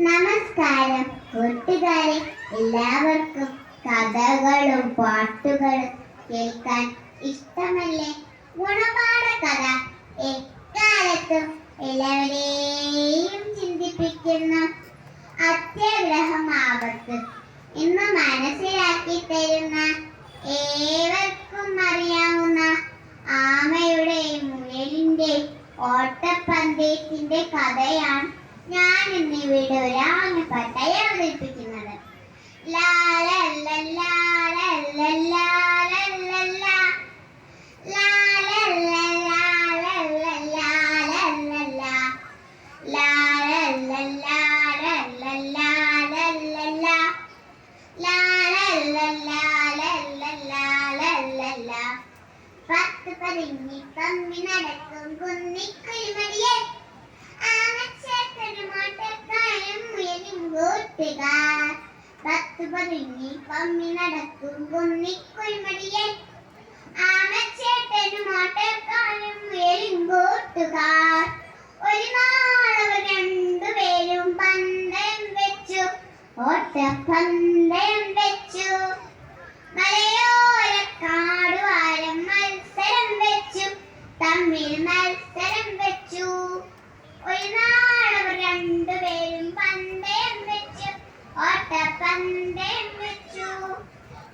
നമസ്കാരം. കൂട്ടുകാരെ എല്ലാവർക്കും കഥകളും പാട്ടുകളും കേൾക്കാൻ ഇഷ്ടമല്ലേ? ഗുണപാഠ കഥ എക്കാലത്തും എല്ലാവരെയും ചിന്തിപ്പിക്കുന്ന. അത്യാഗ്രഹം ആപത്ത് ഇന്ന് മനസ്സിലാക്കി തരുന്ന ഏവർക്കും അറിയാവുന്ന ആമയുടെയും മുയലിന്റെ ഓട്ടപ്പന്തയത്തിന്റെ കഥയാണ് ഞാൻ ഇന്നിവിടെ ഒരു ആഞ്ഞപ്പാട്ടായി അവതരിപ്പിക്കുന്നത് പത്ത് പതിഞ്ഞി തമ്മി നടക്കും കുന്നിക്കുരുമടിയെ ആനച്ചേ ഓട്ടക്കാരും മുയലും കൂട്ടുകാർ പത്ത് പതിഞ്ഞി പമ്മി നടക്കും കുന്നിക്കുഴിമടിയെ ആമച്ചേട്ടനും ഓട്ടക്കാരും മുയലും കൂട്ടുകാർ ഒരു നാളവർ രണ്ടുപേരും പന്തയം വെച്ചു ഓട്ടപ്പന്തയം വെച്ചു മലയോര കാടുവാരം മത്സരം വെച്ചു തമ്മിൽ മത്സരം വെച്ചു. ഒരു നാളവർ രണ്ടുപേരും പന്തയം വെച്ചു ഓട്ടപ്പന്തയം വെച്ചു.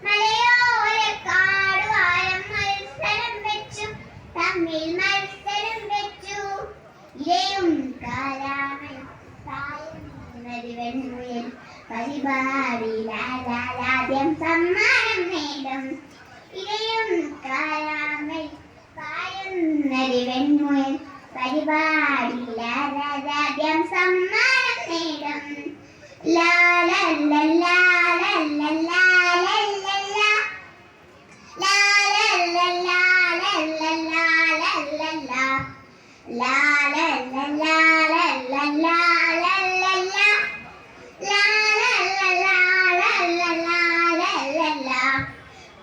മലയോര കാടുവാരം മത്സരം വെച്ചു തമ്മിൽ മത്സരം വെച്ചു. ഇരയും കാലാമയും വെൺമുയൽ പരിപാടിയിലാദ്യം സമ്മാനം നേടും. ഇരയും കാലാമയും പായുന്നൊരു പരിപാടിയിൽ ആരാധ്യം സമ്മാനം നേടും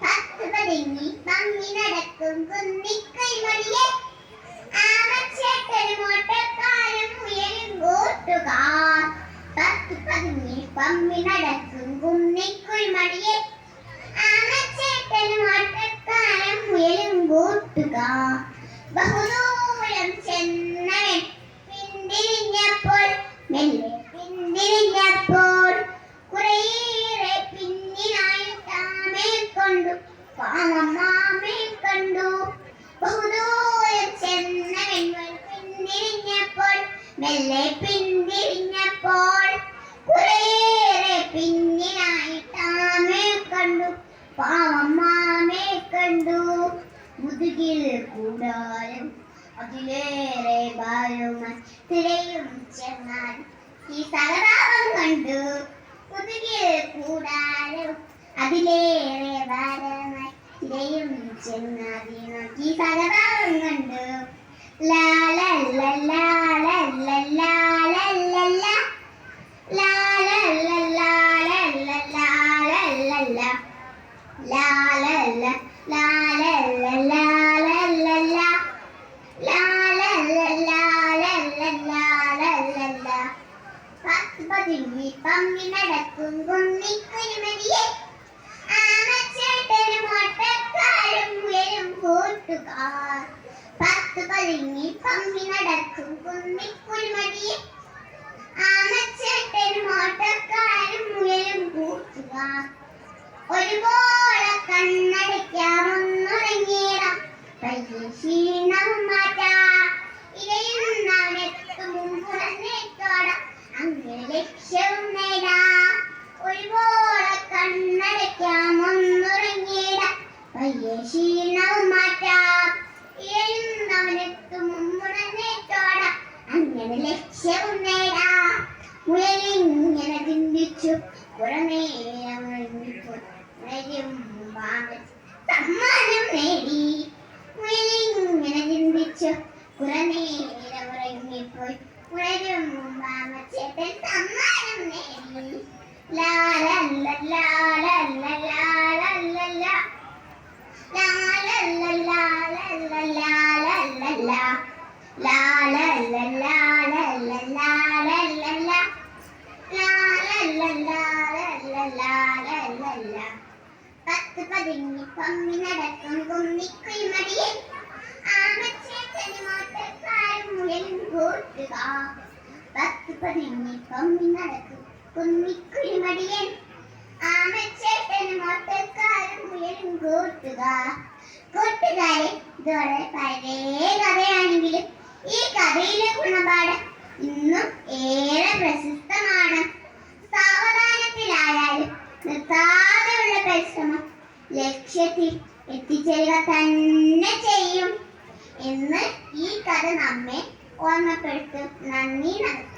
പത്ത് പതിങ്ങി പങ്ങി നടക്കും കുന്നിക്കൈ മണിയെ പതിഞ്ഞി പമ്മി നടക്കും കുന്നിക്കുഴിമണിയെ ആമച്ചേട്ടനും ഓട്ടക്കാരും മുയലും കൂട്ടുകാർ ബഹുദൂരം ചെന്നവൻ പിന്തിരിഞ്ഞപ്പോൾ മെല്ലെ പിന്തിരിഞ്ഞപ്പോൾ കുറേയേറെ പിന്നിലായി താമേ കണ്ടു പാമമ്മാമേ കണ്ടു. ബഹുദൂരം ചെന്നവൻ പിന്തിരിഞ്ഞപ്പോൾ മെല്ലെ പിന്തിരിഞ്ഞപ്പോൾ കുറേയേറെ പിന്നിലായി താമേ കണ്ടു കണ്ടു. മുതുകിൽ കൂടാരം അതിലേറെ ഭാരം തിരയും ചെന്നാൽ ഈ സഹതാപം കണ്ടു. മുതുകിൽ കൂടാരം അതിലേറെ ഭാരമായി തിരയും ചെന്നാതി നോക്കി സഹതാപം കണ്ടു. ലാ ലാ പതുങ്ങി പങ്ങി നടക്കും കുന്നിക്കുരുമതിയെ ആമച്ചേട്ടനും ഓട്ടക്കാരും ഉയരും കൂട്ടുകാർ പത്ത് പതുങ്ങി പങ്ങി നടക്കും. കയ്യിൽ അങ്ങനെ അങ്ങനെ ലക്ഷ്യവും നേടാ. മുയലിങ്ങനെ ചിന്തിച്ചു പുറമേ ലാ ലാ ലാ. ലാ ലാ ലാ ലാ ലാ ലാ ലാ ലാ ലാ ലാ. ലാലല്ലല്ലാലല്ലല്ലാലല്ലല്ല. പത്ത് പതിങ്ങി പമ്മി നടക്കും മുയലും കൂട്ടുക പത്ത് പതിഞ്ഞ് പമ്മി നടക്കും കുമ്മിക്കുയിമടിയൻ ആമച്ചേട്ടന് മോട്ടക്കാരും മുയലും കൂട്ടുക കൂട്ടുകാരെ ഇതോടെ പഴയ കഥയാണെങ്കിലും ഈ കഥയിലെ ഗുണപാഠം ഇന്നും ഏറെ പ്രശസ്തമാണ് സാവധാനത്തിലായാലും നിർത്താതെയുള്ള പരിശ്രമം ലക്ഷ്യത്തിൽ എത്തിച്ചേരുക തന്നെ ചെയ്യും എന്ന് ഈ കഥ നമ്മെ ഓർമ്മപ്പെടുത്തും. നന്ദി നമസ്കാരം.